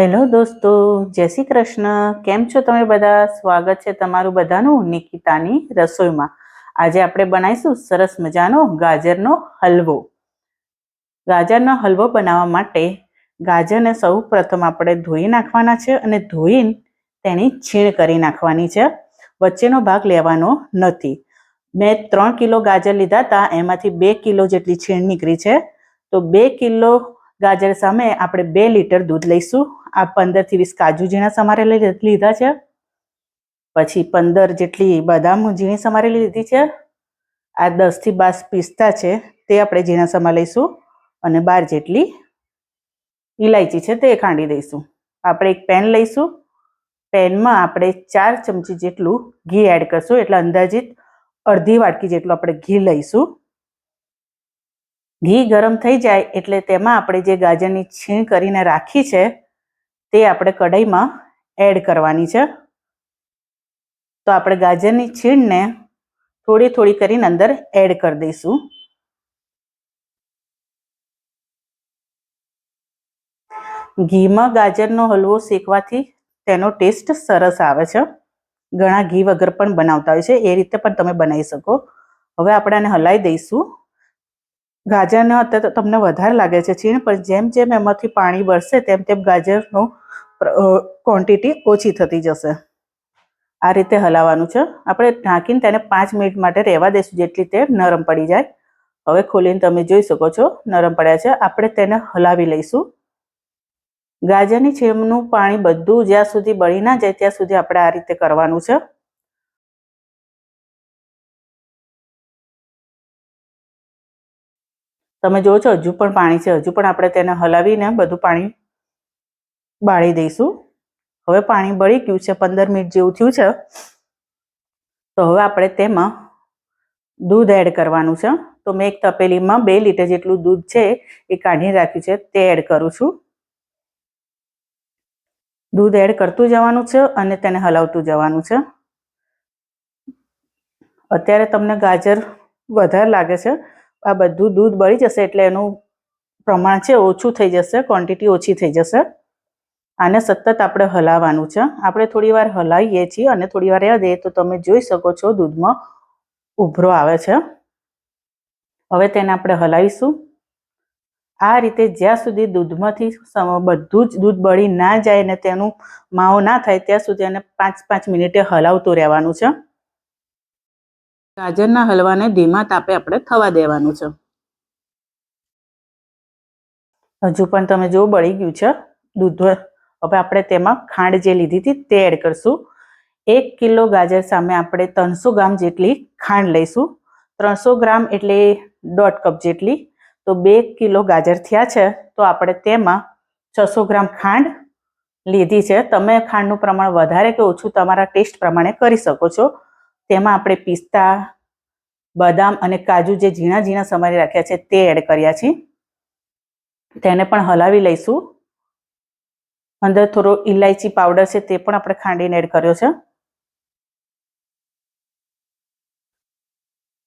Hello દોસ્તો, જય શ્રી કૃષ્ણ. કેમ છો તમે બધા? સ્વાગત છે તમારું બધાનું નિકિતાની રસોઈમાં. આજે આપણે બનાવીશું સરસ મજાનો ગાજરનો હલવો. ગાજરનો હલવો બનાવવા માટે ગાજરને સૌ પ્રથમ આપણે ધોઈ નાખવાના છે અને ધોઈને તેની છીણ કરી નાખવાની છે. વચ્ચેનો ભાગ લેવાનો નથી. મેં ત્રણ કિલો ગાજર લીધા હતા, એમાંથી બે કિલો જેટલી છીણ નીકળી છે. તો બે કિલો ગાજર સામે આપણે બે લીટર દૂધ લઈશું. આ પંદરથી વીસ કાજુ ઝીણા સમારેલી લીધા છે. પછી પંદર જેટલી બદામ ઝીણી સમારેલી લીધી છે. આ દસથી બાર પિસ્તા છે, તે આપણે ઝીણા સમા લઈશું અને બાર જેટલી ઇલાયચી છે, તે ખાંડી દઈશું. આપણે એક પેન લઈશું. પેનમાં આપણે ચાર ચમચી જેટલું ઘી એડ કરશું, એટલે અંદાજિત અડધી વાટકી જેટલું આપણે ઘી લઈશું. ઘી ગરમ થઈ જાય એટલે તેમાં આપણે જે ગાજરની છીણ કરીને રાખી છે તે આપણે કઢાઈમાં એડ કરવાની છે. તો આપણે ગાજરની છીણને થોડી થોડી કરીને અંદર એડ કરી દઈશું. ઘીમાં ગાજરનો હલવો શેકવાથી તેનો ટેસ્ટ સરસ આવે છે. ઘણા ઘી વગર પણ બનાવતા હોય છે. એ રીતે પણ તમે બનાવી શકો. હવે આપણે આને હલાવી દઈશું. ગાજરને અત્યારે તમને વધારે લાગે છે છીણ, પણ જેમ જેમ એમાંથી પાણી બળશે તેમ તેમ ગાજરનો ક્વોન્ટિટી ઓછી થતી જશે. આ રીતે હલાવવાનું છે. આપણે ઢાંકીને તેને પાંચ મિનિટ માટે રહેવા દઈશું જેટલી તે નરમ પડી જાય. હવે ખોલીને તમે જોઈ શકો છો, નરમ પડ્યા છે. આપણે તેને હલાવી લઈશું. ગાજરની છીણનું પાણી બધું જ્યાં સુધી બળી ના જાય ત્યાં સુધી આપણે આ રીતે કરવાનું છે. તમે જોવો છો, હજુ પણ પાણી છે, હજુ પણ આપણે તેને હલાવીને બધું પાણી બાળી દઈશું. હવે પાણી બળી ગયું છે, પંદર મિનિટ જેવું થયું છે. તો હવે આપણે તેમાં દૂધ એડ કરવાનું છે. તો મેં એક તપેલીમાં બે લીટર જેટલું દૂધ છે એ કાઢી રાખ્યું છે, તે એડ કરું છું. દૂધ એડ કરતું જવાનું છે અને તેને હલાવતું જવાનું છે. અત્યારે તમને ગાજર વધારે લાગે છે આ બધું દૂધ બળી જશે એટલે એનું પ્રમાણ છે ઓછું થઈ જશે ક્વોન્ટિટી ઓછી થઈ જશે. આને સતત આપણે હલાવવાનું છે. આપણે થોડી વાર હલાવીએ છીએ અને થોડી વાર રહેવા દઈએ તો તમે જોઈ શકો છો દૂધમાં ઉભરો આવે છે. હવે તેને આપણે હલાવીશું. આ રીતે જ્યાં સુધી દૂધમાંથી બધું જ દૂધ બળી ના જાય ને તેનું માવો ના થાય, ત્યાં સુધી એને પાંચ પાંચ મિનિટે હલાવતું રહેવાનું છે. ગાજરના હલવાને ધીમા તાપે આપણે થવા દેવાનું છે. હજુ પણ તમે જો બળી ગયું છે, દૂધ હવે આપણે તેમાં ખાંડ જે લીધી હતી તે એડ કરશું. એક કિલો ગાજર સામે આપણે ત્રણસો ગ્રામ જેટલી ખાંડ લઈશું. ત્રણસો ગ્રામ એટલે દોઢ કપ જેટલી. તો બે કિલો ગાજર થયા છે, તો આપણે તેમાં છસો ગ્રામ ખાંડ લીધી છે. તમે ખાંડનું પ્રમાણ વધારે કે ઓછું તમારા ટેસ્ટ પ્રમાણે કરી શકો છો. તેમાં આપણે પિસ્તા, બદામ અને કાજુ જે ઝીણા ઝીણા સમારી રાખ્યા છે તે એડ કર્યા છે તેને પણ હલાવી લઈશું. અંદર થોડો ઇલાયચી પાવડર છે તે પણ આપણે ખાંડીને એડ કર્યો છે.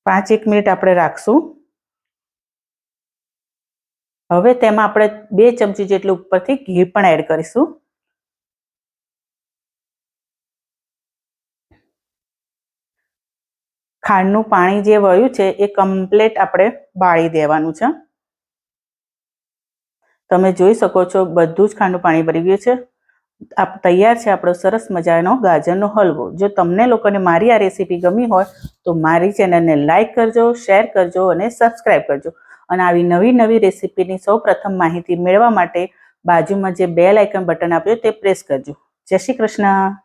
પાંચ એક મિનિટ આપણે રાખશું. હવે તેમાં આપણે બે ચમચી જેટલું ઉપરથી ઘી પણ એડ કરીશું. ખાંડનું પાણી જે વળ્યું છે એ કમ્પ્લેટ આપણે બાળી દેવાનું છે. તમે જોઈ શકો છો બધું જ ખાંડનું પાણી ભરી ગયું છે. તૈયાર છે આપણો સરસ મજાનો ગાજરનો હલવો. જો તમને લોકોને મારી આ રેસીપી ગમી હોય તો મારી ચેનલને લાઇક કરજો, શેર કરજો અને સબસ્ક્રાઈબ કરજો. અને આવી નવી નવી રેસીપીની સૌ માહિતી મેળવવા માટે બાજુમાં જે બેલ આઇકન બટન આપ્યું તે પ્રેસ કરજો. જય શ્રી કૃષ્ણ.